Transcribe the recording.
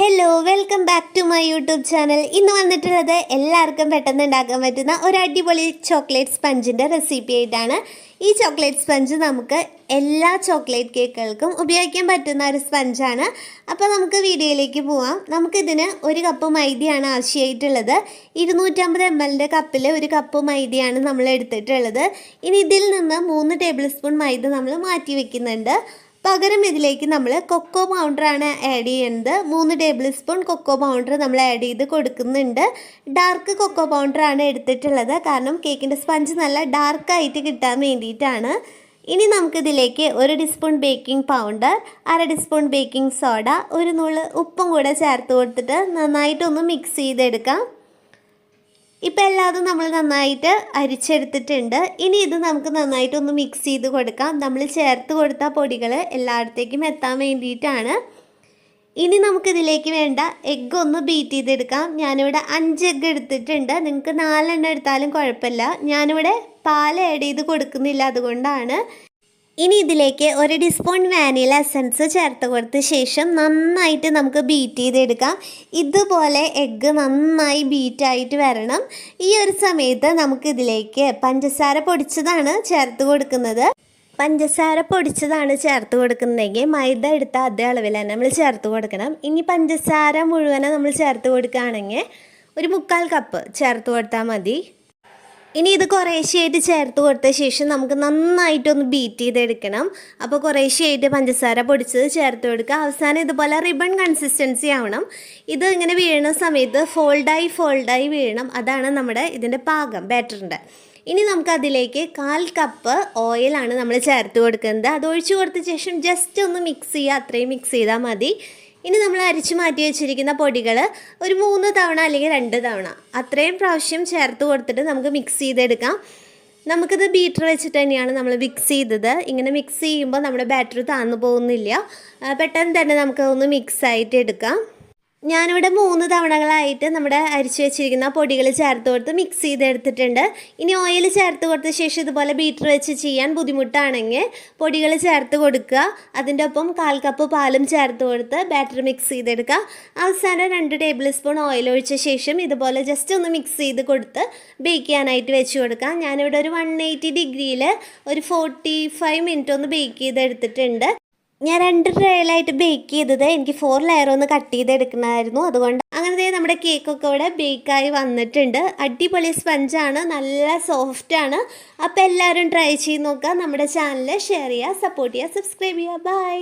Hello welcome back to my YouTube channel ഇന്ന് വന്നിട്ടുള്ളത് എല്ലാവർക്കും പെട്ടെന്ന് ഉണ്ടാക്കാൻ പറ്റുന്ന ഒരു അടിപൊളി ചോക്ലേറ്റ് സ്പഞ്ചിന്റെ റെസിപ്പി ആയിട്ടാണ്. ഈ ചോക്ലേറ്റ് സ്പഞ്ച് നമുക്ക് എല്ലാ ചോക്ലേറ്റ് കേക്കുകൾക്കും ഉപയോഗിക്കാൻ പറ്റുന്ന ഒരു സ്പഞ്ചാണ് അപ്പോൾ നമുക്ക് വീഡിയോയിലേക്ക് പോവാം. നമുക്കിതിന് ഒരു കപ്പ് മൈദയാണ് ആവശ്യമായിട്ടുള്ളത്. ഇരുന്നൂറ്റമ്പത് എം എല്ലിന്റെ കപ്പിൽ ഒരു കപ്പ് മൈദയാണ് നമ്മൾ എടുത്തിട്ടുള്ളത്. ഇനി ഇതിൽ നിന്ന് മൂന്ന് ടേബിൾ സ്പൂൺ മൈദ നമ്മൾ മാറ്റി വെക്കുന്നുണ്ട്. പകരം ഇതിലേക്ക് നമ്മൾ കൊക്കോ പൗഡറാണ് ആഡ് ചെയ്യുന്നത്. മൂന്ന് ടേബിൾ സ്പൂൺ കൊക്കോ പൗഡർ നമ്മൾ ആഡ് ചെയ്ത് കൊടുക്കുന്നുണ്ട്. ഡാർക്ക് കൊക്കോ പൗഡറാണ് എടുത്തിട്ടുള്ളത്. കാരണം കേക്കിന്റെ സ്പഞ്ച് നല്ല ഡാർക്കായിട്ട് കിട്ടാൻ വേണ്ടിയിട്ടാണ്. ഇനി നമുക്കിതിലേക്ക് ഒരു ടീസ്പൂൺ ബേക്കിംഗ് പൗഡർ അര ടീസ്പൂൺ ബേക്കിംഗ് സോഡ ഒരു നുള്ള് ഉപ്പും കൂടെ ചേർത്ത് കൊടുത്തിട്ട് നന്നായിട്ടൊന്ന് മിക്സ് ചെയ്തെടുക്കാം. ഇപ്പം എല്ലാതും നമ്മൾ നന്നായിട്ട് അരിച്ചെടുത്തിട്ടുണ്ട്. ഇനി ഇത് നമുക്ക് നന്നായിട്ടൊന്ന് മിക്സ് ചെയ്ത് കൊടുക്കാം. നമ്മൾ ചേർത്ത് കൊടുത്ത പൊടികൾ എല്ലായിടത്തേക്കും എത്താൻ വേണ്ടിയിട്ടാണ്. ഇനി നമുക്കിതിലേക്ക് വേണ്ട എഗ്ഗ് ഒന്ന് ബീറ്റ് ചെയ്തെടുക്കാം. ഞാനിവിടെ അഞ്ച് എഗ്ഗ് എടുത്തിട്ടുണ്ട്. നിങ്ങൾക്ക് നാലെണ്ണം എടുത്താലും കുഴപ്പമില്ല. ഞാനിവിടെ പാൽ ആഡ് ചെയ്ത് കൊടുക്കുന്നില്ല അതുകൊണ്ടാണ്. ഇനി ഇതിലേക്ക് ഒരു ടീസ്പൂൺ വാനില എസൻസ് ചേർത്ത് കൊടുത്ത ശേഷം നന്നായിട്ട് നമുക്ക് ബീറ്റ് ചെയ്തെടുക്കാം. ഇതുപോലെ എഗ്ഗ് നന്നായി ബീറ്റായിട്ട് വരണം. ഈ ഒരു സമയത്ത് നമുക്ക് ഇതിലേക്ക് പഞ്ചസാര പൊടിച്ചതാണ് ചേർത്ത് കൊടുക്കുന്നത്. പഞ്ചസാര പൊടിച്ചതാണ് ചേർത്ത് കൊടുക്കുന്നതെങ്കിൽ മൈദ എടുത്ത അതേ അളവിൽ തന്നെ നമ്മൾ ചേർത്ത് കൊടുക്കണം. ഇനി പഞ്ചസാര മുഴുവനും നമ്മൾ ചേർത്ത് കൊടുക്കുകയാണെങ്കിൽ ഒരു മുക്കാൽ കപ്പ് ചേർത്ത് കൊടുത്താൽ മതി. ഇനി ഇത് കുറേശ്ശെയായിട്ട് ചേർത്ത് കൊടുത്ത ശേഷം നമുക്ക് നന്നായിട്ടൊന്ന് ബീറ്റ് ചെയ്തെടുക്കണം. അപ്പോൾ കുറേശ്ശെയായിട്ട് പഞ്ചസാര പൊടിച്ചത് ചേർത്ത് കൊടുക്കുക. അവസാനം ഇതുപോലെ റിബൺ കൺസിസ്റ്റൻസി ആവണം. ഇത് ഇങ്ങനെ വീഴുന്ന സമയത്ത് ഫോൾഡായി ഫോൾഡായി വീഴണം. അതാണ് നമ്മുടെ ഇതിന്റെ പാകം ബാറ്ററിന്റെ ഇനി നമുക്കതിലേക്ക് കാൽ കപ്പ് ഓയിലാണ് നമ്മൾ ചേർത്ത് കൊടുക്കുന്നത്. അത് ഒഴിച്ചു കൊടുത്ത ശേഷം ജസ്റ്റ് ഒന്ന് മിക്സ് ചെയ്യുക. അത്രയും മിക്സ് ചെയ്താൽ മതി. ഇനി നമ്മൾ അരിച്ചു മാറ്റി വെച്ചിരിക്കുന്ന പൊടികൾ ഒരു മൂന്ന് തവണ അല്ലെങ്കിൽ രണ്ട് തവണ അത്രയും പ്രാവശ്യം ചേർത്ത് കൊടുത്തിട്ട് നമുക്ക് മിക്സ് ചെയ്തെടുക്കാം. നമുക്കിത് ബീറ്റർ വെച്ചിട്ട് തന്നെയാണ് നമ്മൾ മിക്സ് ചെയ്തത്. ഇങ്ങനെ മിക്സ് ചെയ്യുമ്പോൾ നമ്മുടെ ബാറ്ററി താന്നു പോകുന്നില്ല. പെട്ടെന്ന് തന്നെ നമുക്ക് ഒന്ന് മിക്സ് ആയിട്ട് എടുക്കാം. ഞാനിവിടെ മൂന്ന് തവണകളായിട്ട് നമ്മുടെ അരിച്ചു വെച്ചിരിക്കുന്ന പൊടികൾ ചേർത്ത് കൊടുത്ത് മിക്സ് ചെയ്തെടുത്തിട്ടുണ്ട്. ഇനി ഓയിൽ ചേർത്ത് കൊടുത്ത ശേഷം ഇതുപോലെ ബീറ്റർ വെച്ച് ചെയ്യാൻ ബുദ്ധിമുട്ടാണെങ്കിൽ പൊടികൾ ചേർത്ത് കൊടുക്കുക. അതിന്റെ ഒപ്പം കാൽ കപ്പ് പാലും ചേർത്ത് കൊടുത്ത് ബാറ്റർ മിക്സ് ചെയ്തെടുക്കുക. അവസാനം രണ്ട് ടേബിൾ സ്പൂൺ ഓയിൽ ഒഴിച്ച ശേഷം ഇതുപോലെ ജസ്റ്റ് ഒന്ന് മിക്സ് ചെയ്ത് കൊടുത്ത് ബേക്ക് ചെയ്യാനായിട്ട് വെച്ച് കൊടുക്കാം ഞാനിവിടെ ഒരു വൺ എയ്റ്റി ഡിഗ്രിയിൽ ഒരു ഫോർട്ടി ഫൈവ് മിനിറ്റ് ഒന്ന് ബേക്ക് ചെയ്തെടുത്തിട്ടുണ്ട്. ഞാൻ രണ്ട് ട്രയലായിട്ട് ബേക്ക് ചെയ്തത്. എനിക്ക് ഫോർ ലെയർ ഒന്ന് കട്ട് ചെയ്തെടുക്കണമായിരുന്നു. അതുകൊണ്ട് അങ്ങനെ ദേ നമ്മുടെ കേക്കൊക്കെ ഇവിടെ ബേക്കായി വന്നിട്ടുണ്ട്. അടിപൊളി സ്പഞ്ചാണ് നല്ല സോഫ്റ്റ് ആണ്. അപ്പോൾ എല്ലാവരും ട്രൈ ചെയ്ത് നോക്കുക. നമ്മുടെ ചാനൽ ഷെയർ ചെയ്യുക സപ്പോർട്ട് ചെയ്യുക സബ്സ്ക്രൈബ് ചെയ്യുക. ബൈ